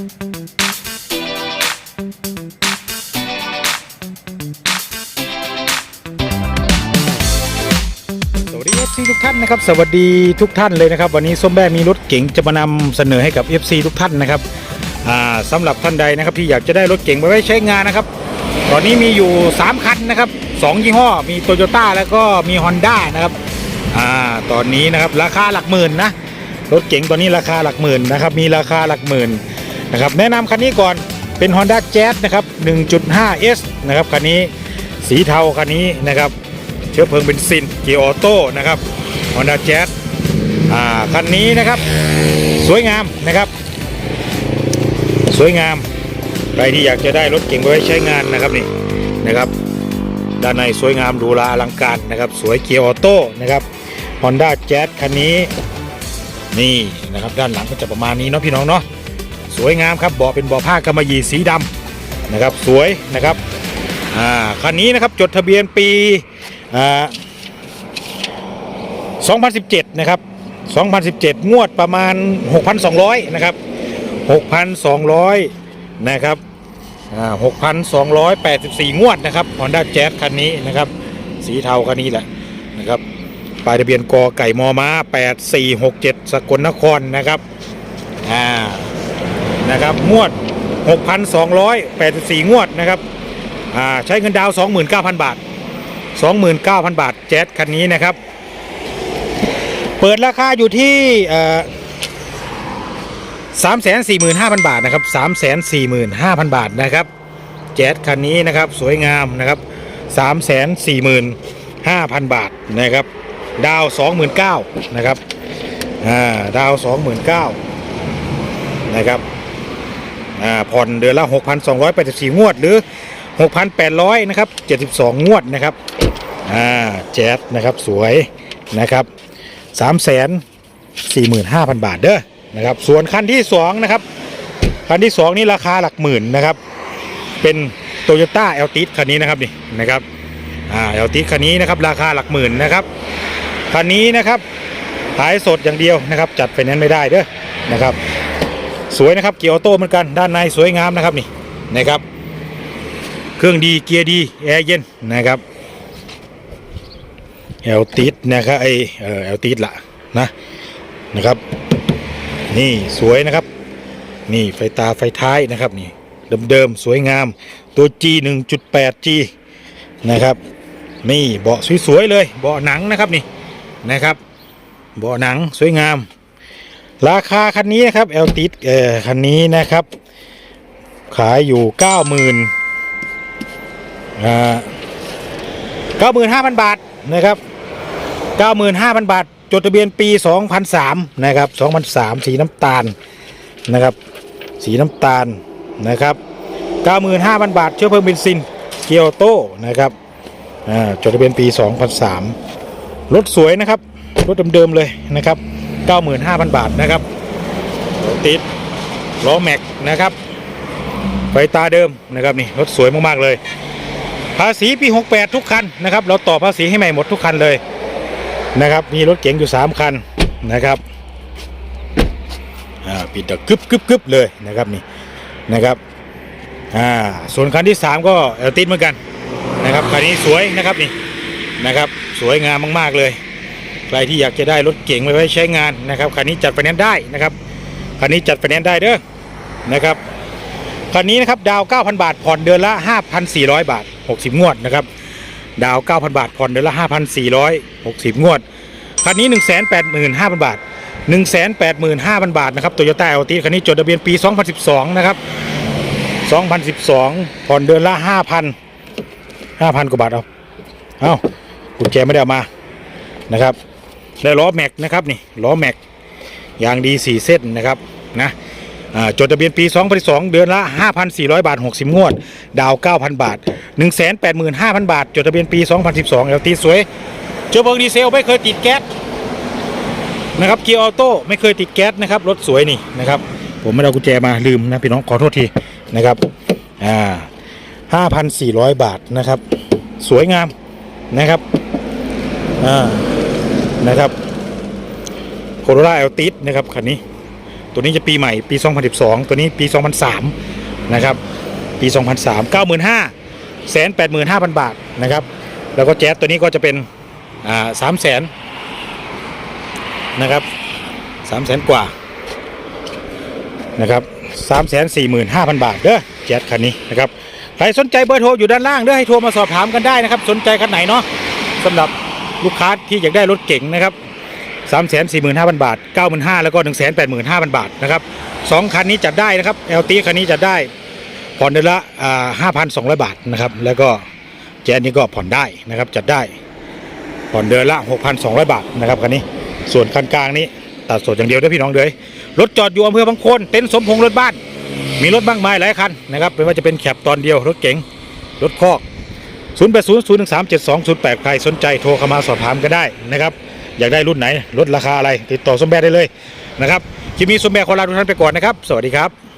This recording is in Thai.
สวัสดี FC ทุกท่านนะครับสวัสดีทุกท่านเลยนะครับ วันนี้ส้มแบ้มีรถเก๋งจะมานำเสนอให้กับ FC ทุกท่านนะครับอ่าสำหรับท่านใดนะครับที่อยากจะได้รถเก๋งไปไว้ใช้งานนะครับ ตอนนี้มีอยู่ 3 คันนะครับ 2 ยี่ห้อมีโตโยต้าแล้วก็มี Honda นะครับอ่าตอนนี้นะครับราคาหลักหมื่นนะรถเก๋งตอนนี้ราคาหลักหมื่นนะครับมีราคาหลักหมื่น นะครับแนะนำคันนี้ก่อนเป็น Honda Jazz นะครับ 1.5S นะครับคันนี้สีเทาคันนี้นะครับเชื้อเพลิงเบนซินเกียร์ออโต้นะครับ Honda Jazz อ่าคันนี้นะครับสวยงามนะครับ สวยงามใครที่อยากจะได้รถเก่งไปไว้ใช้งานนะครับนี่นะครับ ด้านในสวยงามหรูหราอลังการนะครับ สวยเกียร์ออโต้นะครับ Honda Jazz คันนี้นี่นะครับด้านหลังก็จะประมาณนี้เนาะพี่น้องเนาะ สวยงามครับเบาะเป็นเบาะผ้ากำมะหยี่สีดำนะครับสวยนะครับอ่าคันนี้นะครับจดทะเบียนปีอ่า2017 นะครับ 2017 งวดประมาณ 6,200 นะครับ 6,200 นะครับอ่า6,284 งวดนะครับ Honda Jazz คันนี้นะครับ สีเทาคันนี้แหละนะครับป้ายทะเบียนกอไก่มอม้า 8467 สกลนครนะครับ อ่า นะครับงวด 6,284 งวดนะครับอ่าใช้เงินดาวน์29,000 บาท 29,000 บาทแจ๊สคันนี้นะครับ เปิดราคาอยู่ที่สามแสนสี่หมื่นห้าพันบาทนะครับสามแสนสี่หมื่นห้าพันบาทนะครับแจ๊สคันนี้นะครับสวยงามนะครับสามแสนสี่หมื่นห้าพันบาทนะครับดาวสองหมื่นเก้านะครับอ่าดาวสองหมื่นเก้านะครับ อ่าผ่อนเดือนละหกพันสองร้อยแปดสิบสี่งวดหรือ 6,800นะครับ72 งวดนะครับอ่าแจ๊สนะครับสวยนะครับ345,000 บาทเด้อนะครับส่วนคันที่2นะครับคันที่ 2 นี่ราคาหลักหมื่นนะครับ เป็นโตโยต้าเอลติสคันนี้นะครับนี่นะครับอ่าเอลติสคันนี้นะครับราคาหลักหมื่นนะครับคันนี้นะครับขายสดอย่างเดียวนะครับ จัดไฟแนนซ์ไม่ได้เด้อนะครับ สวยนะครับเกียร์ออโต้เหมือนกันด้านในสวยงามนะครับนี่นะครับ เครื่องดีเกียร์ดีแอร์เย็นนะครับแอลติดนะครับไอเออแอลติดละนะนะครับ นี่สวยนะครับ นี่ไฟตาไฟท้ายนะครับนี่เดิมๆสวยงามตัว G 1.8 G นะครับนี่เบาะสวยๆเลยเบาะหนังนะครับนี่นะครับเบาะหนังสวยงาม ราคาคันนี้นะครับแอลติดเออคันนี้นะครับ ขายอยู่90,000อ่าเก้าหมื่นห้าพันบาทนะครับเก้าหมื่นห้าพันบาท จดทะเบียนปีสองพันสามนะครับสองพันสามสีน้ำตาลนะครับ สีน้ำตาลนะครับเก้าหมื่นห้าพันบาท เชื้อเพลิงเบนซินเกียวโต้นะครับจดทะเบียนปีสองพันสามรถสวยนะครับ รถเดิมๆเลยนะครับ เก้าหมื่นห้าพันบาทนะครับติดล้อแม็กนะครับไฟตาเดิมนะครับนี่รถสวยมากๆเลย ภาษีปี 68 ทุกคันนะครับ เราต่อภาษีให้ใหม่หมดทุกคันเลยนะครับมีรถเก๋งอยู่ 3 คันนะครับอ่าปิดตะกึบกึบกึบเลยนะครับนี่นะครับอ่าส่วนคันที่ 3 ก็ติดเหมือนกันนะครับคันนี้สวยนะครับนี่นะครับ สวยงามมาก ๆ เลย ใครที่อยากจะได้รถเก๋งไว้ใช้งานนะครับคันนี้จัดไฟแนนซ์ได้นะครับคันนี้จัดไฟแนนซ์ได้เด้อนะครับคันนี้นะครับดาว 9,000 บาทผ่อนเดือนละ 5,400 บาท 60 งวดนะครับดาว 9,000 บาทผ่อนเดือนละ 5,460 งวดคันนี้ 185,000 บาท 185,000 บาทนะครับโตโยต้าเอลตีคันนี้จดทะเบียนปี 2012 นะครับ 2012 ผ่อนเดือนละ 5,000 5,000 กว่าบาทเอาเอากุญแจไม่ได้เอามานะครับ ได้ล้อแม็กนะครับนี่ล้อแม็กยางดี4เส้นนะครับนะจดทะเบียนปี 2012เดือนละ 5,400 บาท 60 งวด ดาว 9,000 บาท 185,000 บาท จดทะเบียนปี 2012เอลตีสวย เจอเบิงดีเซลไม่เคยติดแก๊สนะครับ เกียร์ออโต้ไม่เคยติดแก๊สนะครับ รถสวยนี่นะครับ ผมไม่ได้เอากุญแจมาลืมนะพี่น้องขอโทษทีนะครับ อ่า 5,400 บาทนะครับ สวยงามนะครับ อ่า นะครับโคโรล่าเอลติสนะครับคันนี้ ตัวนี้จะปีใหม่ปี 2012 ตัวนี้ปี 2003 นะครับ ปี 2003 95,000 185,000 บาทนะครับ แล้วก็แจ๊สตัวนี้ก็จะเป็นอ่าสามแสนนะครับสามแสนกว่านะครับสามแสนสี่หมื่นห้าพันบาทเด้อแจ๊สคันนี้นะครับใครสนใจเบอร์โทรอยู่ด้านล่างเด้อให้โทรมาสอบถามกันได้นะครับ สนใจคันไหนเนาะสำหรับ ลูกค้าที่อยากได้รถเก๋งนะครับสามแสนสี่หมื่นห้าพันบาทเก้าหมื่นห้าแล้วก็หนึ่งแสนแปดหมื่นห้าพันบาทนะครับสองคันนี้จัดได้นะครับเอลตีคันนี้จัดได้ผ่อนเดือนละอ่าห้าพันสองร้อยบาทนะครับแล้วก็แจ๊สนี้ก็ผ่อนได้นะครับจัดได้ผ่อนเดือนละ 6,200 บาทนะครับคันนี้ส่วนคันกลางนี้ตัดสดอย่างเดียวด้วยพี่น้องเลยรถจอดอยู่อำเภอบางโคนเต็นท์สมพงษ์รถบ้าน มีรถบ้างไม้หลายคันนะครับไม่ว่าจะเป็นแคปตอนเดียวรถเก๋งรถคอก 0 8 0 0 1 3 7 2 0 8 ใครสนใจโทรเข้ามาสอบถามก็ได้นะครับ อยากได้รุ่นไหนลดราคาอะไร ติดต่อสมแบรได้เลยนะครับคลิปนี้สมแบรขอลาทุกท่านไปก่อนนะครับ สวัสดีครับ